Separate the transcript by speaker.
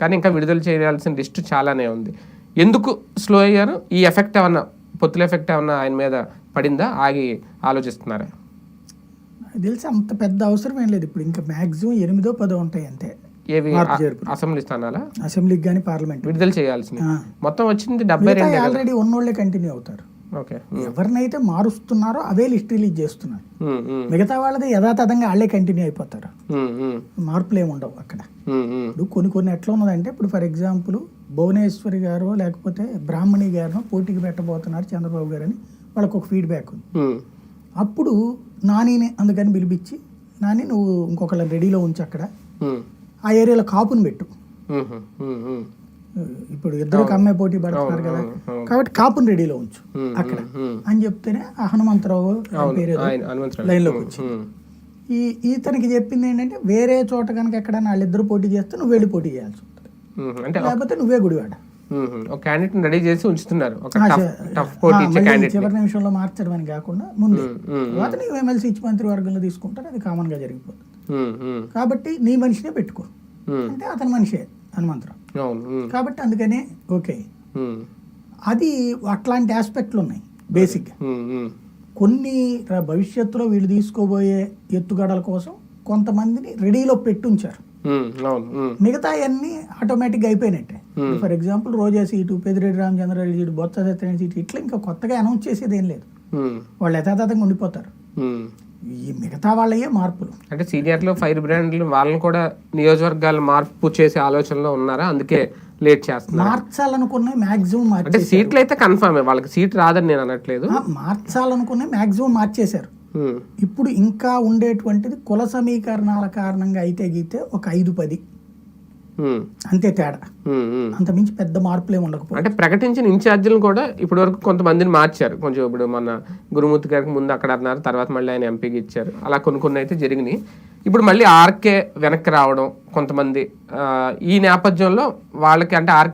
Speaker 1: కానీ ఇంకా విడుదల చేయాల్సిన లిస్టు చాలానే ఉంది. ఎందుకు స్లో అయ్యారు? ఈ ఎఫెక్ట్ ఏమన్నా పొత్తుల ఎఫెక్ట్ ఏమన్నా ఆయన మీద పడిందా? ఆగి ఆలోచిస్తున్నారా?
Speaker 2: తెలిసి అంత పెద్ద అవసరం ఏం లేదు. ఇప్పుడు ఇంకా మాక్సిమం ఎనిమిదో పదో ఉంటాయి అంతే.
Speaker 1: ఏవి. అసెంబ్లీ స్థానాలా?
Speaker 2: అసెంబ్లీకి కానీ పార్లమెంట్.
Speaker 1: విడుదల చేయాల్సింది మొత్తం వచ్చింది డెబ్బై రెండు
Speaker 2: ఆల్రెడీ ఉన్నోళ్ళే కంటిన్యూ అవుతారు.
Speaker 1: ఓకే.
Speaker 2: ఎవరినైతే మారుస్తున్నారో అవే లిస్ట్ రిలీజ్ చేస్తున్నారు. మిగతా వాళ్ళది యథాతథంగా వాళ్ళే కంటిన్యూ అయిపోతారు. మార్పులు ఏమి ఉండవు అక్కడ. ఇప్పుడు కొన్ని కొన్ని ఎట్లా ఉన్నదంటే ఇప్పుడు ఫర్ ఎగ్జాంపుల్ భువనేశ్వరి గారు లేకపోతే బ్రాహ్మణి గారు పోటీకి పెట్టబోతున్నారు చంద్రబాబు గారు అని వాళ్ళకు ఒక ఫీడ్బ్యాక్ ఉంది. అప్పుడు నానిని అందుకని పిలిపించి నాని నువ్వు ఇంకొకళ్ళ రెడీలో ఉంచి అక్కడ. ఆ ఏరియాలో కాపుని పెట్టు. ఇప్పుడు ఇద్దరు అమ్మాయి పోటీ పడుతున్నారు కదా. కాబట్టి కాపుని రెడీలో ఉంచు అక్కడ. అని చెప్తేనే ఆ హనుమంతరావు పేరు. లైన్లోకి వచ్చింది.
Speaker 1: ఉమ్,
Speaker 2: ఈ ఈతనికి చెప్పింది ఏంటంటే వేరే చోట కనుక ఎక్కడైనా వాళ్ళిద్దరు పోటీ చేస్తే నువ్వు వెళ్ళి పోటీ చేయాల్సి ఉంటుంది.
Speaker 1: అంటే
Speaker 2: లేకపోతే నువ్వే గుడివాడ.
Speaker 1: ఒక క్యాండిడేట్ రెడీ చేసి ఉంచుతున్నారు.
Speaker 2: చివరి నిమిషంలో మార్చడం అని కాకుండా ముందే. తర్వాత నీవు ఎమ్మెల్సీ ఇచ్చి మంత్రి వర్గంలో తీసుకుంటారు అది కామన్గా జరిగిపోతుంది. కాబట్టి నీ మనిషినే పెట్టుకో. అంటే అతని మనిషే హనుమంతరావు కాబట్టి అందుకనే ఓకే. అది అట్లాంటి ఆస్పెక్ట్లు ఉన్నాయి బేసిక్గా
Speaker 1: ఉమ్,
Speaker 2: కొన్ని భవిష్యత్తులో వీళ్ళు తీసుకోబోయే ఎత్తుగడల కోసం కొంతమందిని రెడీలో పెట్టుంచారు. మిగతా అన్ని ఆటోమేటిక్గా అయిపోయినట్టే. For example Roja seat Peddireddy Ramachandra Reddy seat Botsa Satyanarayana seat ఇట్లా ఇంకా కొత్తగా అనౌన్స్ చేసేది ఏం లేదు. వాళ్ళు యథాతథంగా ఉండిపోతారు. ఈ మిగతా వాళ్ళయే మార్పులు.
Speaker 1: అంటే సీనియర్లు ఫైర్ బ్రాండ్లు వాళ్ళని కూడా నియోజకవర్గాలు మార్పు చేసే ఆలోచనలో ఉన్నారా? అందుకే లేట్ చేస్తున్నారు.
Speaker 2: మార్చాలనుకునే మాక్సిమం
Speaker 1: అంటే సీట్లు అయితే కన్ఫర్మే వాళ్ళకి సీట్ రాదని నేను అనట్లేదు.
Speaker 2: ఆ, మార్చాలనుకునే మాక్సిమం మార్చేశారు. ఇప్పుడు ఇంకా ఉండేటువంటిది కుల సమీకరణాల కారణంగా అయితే గీతే ఒక ఐదు పది. అంతే తేడా. అంత మించి పెద్ద మార్పులే ఉండకపోతే
Speaker 1: అంటే ప్రకటించిన ఇన్ఛార్జీలను కూడా ఇప్పటి వరకు కొంతమందిని మార్చారు. కొంచెం ఇప్పుడు మన గురుమూర్తి గారికి ముందు అక్కడ అన్నారు తర్వాత మళ్ళీ ఆయన ఎంపీకి ఇచ్చారు. అలా కొన్ని కొన్ని అయితే జరిగినాయి. ఇప్పుడు మళ్ళీ ఆర్కే వెనక్కి రావడం కొంతమంది ఈ నేపథ్యంలో వాళ్ళకి అంటే ఆర్కే